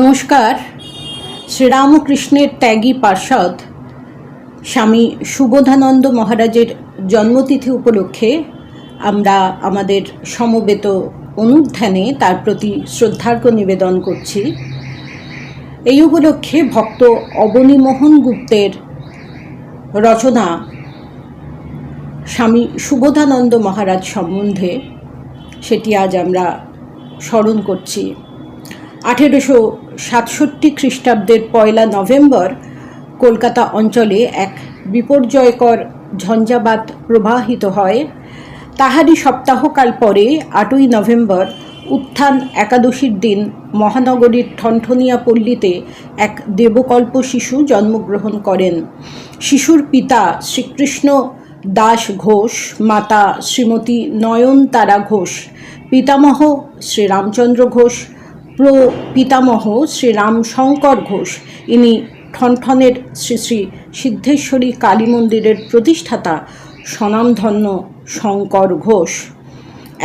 নমস্কার। শ্রীরামকৃষ্ণের ত্যাগী পার্ষদ স্বামী সুবোধানন্দ মহারাজের জন্মতিথি উপলক্ষে আমরা আমাদের সমবেত অনুধ্যানে তার প্রতি শ্রদ্ধার্ঘ্য নিবেদন করছি। এই উপলক্ষে ভক্ত অবনীমোহন গুপ্তের রচনা স্বামী সুবোধানন্দ মহারাজ সম্বন্ধে সেটি আজ আমরা স্মরণ করছি। আঠেরোশো সাতষট্টি খ্রিস্টাব্দের পয়লা নভেম্বর কলকাতা অঞ্চলে এক বিপর্যয়কর ঝঞ্ঝাবাত প্রবাহিত হয়। তাহারই সপ্তাহকাল পরে আটই নভেম্বর উত্থান একাদশীর দিন মহানগরীর ঠনঠনিয়া পল্লীতে এক দেবকল্প শিশু জন্মগ্রহণ করেন। শিশুর পিতা শ্রীকৃষ্ণ দাস ঘোষ, মাতা শ্রীমতী নয়নতারা ঘোষ, পিতামহ শ্রীরামচন্দ্র ঘোষ প্র পিতামহ শ্রী রামশঙ্কর ঘোষ। ইনি ঠনঠনের শ্রী শ্রী সিদ্ধেশ্বরী কালী মন্দিরের প্রতিষ্ঠাতা স্বনামধন্য শঙ্কর ঘোষ।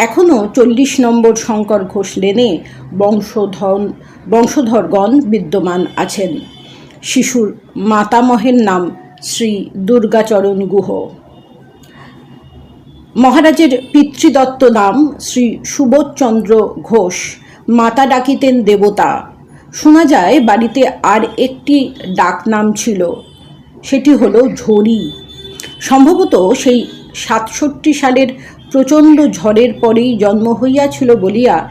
এখনও চল্লিশ নম্বর শঙ্কর ঘোষ লেনে বংশধন, বংশধরগণ বিদ্যমান আছেন। শিশুর মাতামহের নাম শ্রী দুর্গাচরণ গুহ। মহারাজের পিতৃদত্ত নাম শ্রী সুবোধচন্দ্র ঘোষ। মাতা ডাকিতেন দেবতা। শোনা যায়, বাড়িতে আর একটি ডাকনাম ছিল। সেটি হলো ঝড়ি। সম্ভবত সেই সাতষট্টি সালের প্রচণ্ড ঝড়ের পরেই জন্ম হইয়াছিল বলিয়া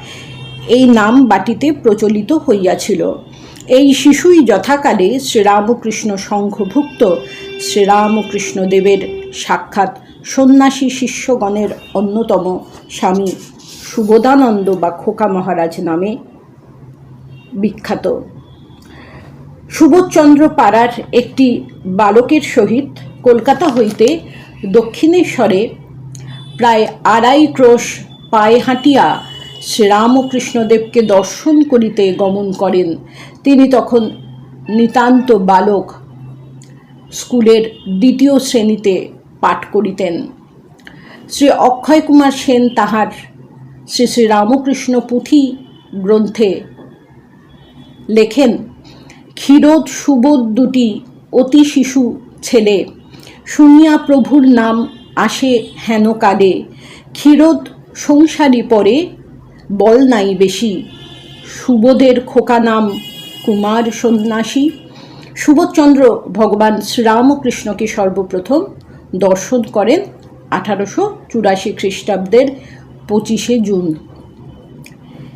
এই নাম বাটিতে প্রচলিত হইয়াছিল। এই শিশুই যথাকালে শ্রীরামকৃষ্ণ সংঘভুক্ত শ্রীরামকৃষ্ণদেবের সাক্ষাৎ সন্ন্যাসী শিষ্যগণের অন্যতম স্বামী। সুবোধানন্দ বা খোকা মহারাজ নামে বিখ্যাত। সুবোধচন্দ্র পাড়ার একটি বালকের সহিত কলকাতা হইতে দক্ষিণেশ্বরে প্রায় আড়াই ক্রোশ পায়ে হাঁটিয়া শ্রীরামকৃষ্ণদেবকে দর্শন করিতে গমন করেন। তিনি তখন নিতান্ত বালক, স্কুলের দ্বিতীয় শ্রেণীতে পাঠ করিতেন। শ্রী অক্ষয় কুমার সেন তাহার শ্রী শ্রী রামকৃষ্ণ পুঁথি গ্রন্থে লেখেন, ক্ষীরোদ সুবোধ দুটি অতি শিশু ছেলে। শুনিয়া প্রভুর নাম আসে হেন কালে ক্ষীরোদ সংসারী পরে, বল নাই বেশি। সুবোধের খোকা নাম কুমার সন্ন্যাসী। সুবোধচন্দ্র ভগবান শ্রীরামকৃষ্ণকে সর্বপ্রথম দর্শন করেন আঠারোশো চুরাশি খ্রিস্টাব্দের পঁচিশে জুন।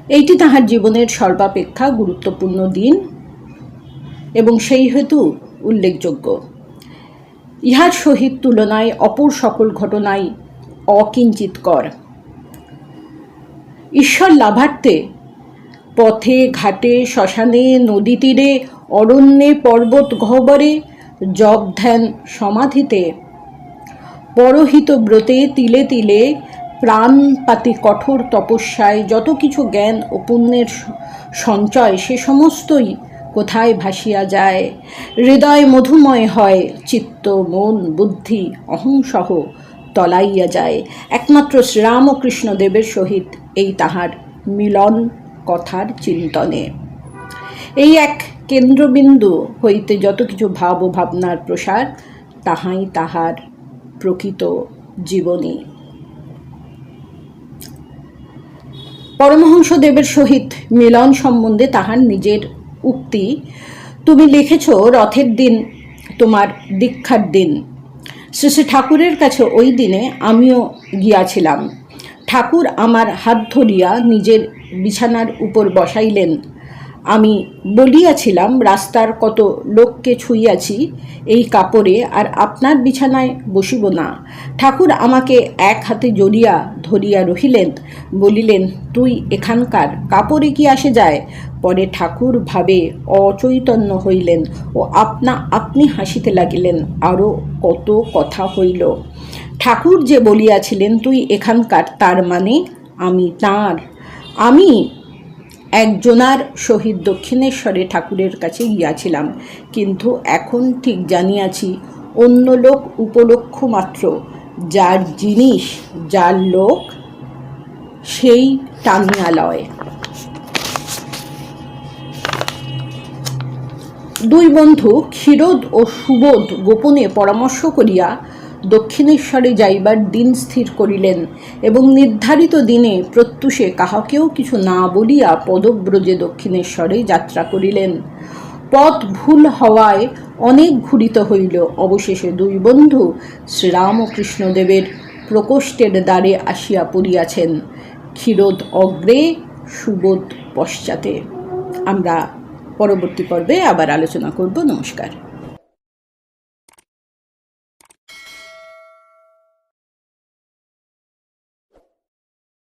এইটি তাহার জীবনের সর্বাপেক্ষা গুরুত্বপূর্ণ দিন এবং সেই হেতু উল্লেখযোগ্য। ইহার সহিত তুলনায় অপর সকল ঘটনাই অকিঞ্চিতকর। ঈশ্বর লাভার্থে পথে, ঘাটে, শ্মশানে, নদী তীরে, অরণ্যে, পর্বত গহ্বরে জপ ধ্যান সমাধিতে পরহিত ব্রতে তিলে তিলে প্রাণপাতি কঠোর তপস্যায় যত কিছু জ্ঞান ও পুণ্যের সঞ্চয় সে সমস্তই কোথায় ভাসিয়া যায়? হৃদয় মধুময় হয়, চিত্ত, মন, বুদ্ধি, অহংসহ তলাইয়া যায়। একমাত্র শ্রীরামকৃষ্ণ দেবের সহিত এই তাহার মিলন কথার চিন্তনে। এই এক কেন্দ্রবিন্দু হইতে যত কিছু ভাব ও ভাবনার প্রসার, তাহাই তাহার প্রকৃত জীবনী। পরমহংস দেবের সহিত মিলন সম্বন্ধে তাহার নিজের উক্তি। তুমি লিখেছ, রথের দিন, তোমার দীক্ষার দিন। শ্রী শ্রী ঠাকুরের কাছে ওই দিনে আমিও গিয়াছিলাম। ঠাকুর আমার হাত ধরিয়া নিজের বিছানার উপর বসাইলেন। আমি বলিয়াছিলাম, রাস্তার কত লোককে ছুঁইয়াছি এই কাপড়ে, আর আপনার বিছানায় বসিব না। ঠাকুর আমাকে এক হাতে জড়িয়া ধরিয়া রহিলেন, বলিলেন, তুই এখানকার কাপড়ে কি আসে যায়? পরে ঠাকুর ভাবে অচৈতন্য হইলেন ও আপনা আপনি হাসিতে লাগিলেন আরও কত কথা হইল। ঠাকুর যে বলিয়াছিলেন, তুই এখানকার, তার মানে আমি তাঁর। আমি একজনার সহিত দক্ষিণেশ্বরে ঠাকুরের কাছে গিয়াছিলাম। কিন্তু এখন ঠিক জানিয়াছি, অন্য লোক উপলক্ষ মাত্র। যার জিনিস, যার লোক, সেই টানিয়া লয় দুই বন্ধু ক্ষীরোদ ও সুবোধ গোপনে পরামর্শ করিয়া দক্ষিণেশ্বরে যাইবার দিন স্থির করিলেন এবং নির্ধারিত দিনে প্রত্যুষে কাহাকেও কিছু না বলিয়া পদব্রজে দক্ষিণেশ্বরে যাত্রা করিলেন। পথ ভুল হওয়ায় অনেক ঘুরিত হইল। অবশেষে দুই বন্ধু শ্রীরাম ও কৃষ্ণদেবের প্রকোষ্ঠের দ্বারে আসিয়া পড়িয়াছেন। ক্ষীরোদ অগ্রে, সুবোধ পশ্চাতে। আমরা পরবর্তী পর্বে আবার আলোচনা করব। নমস্কার।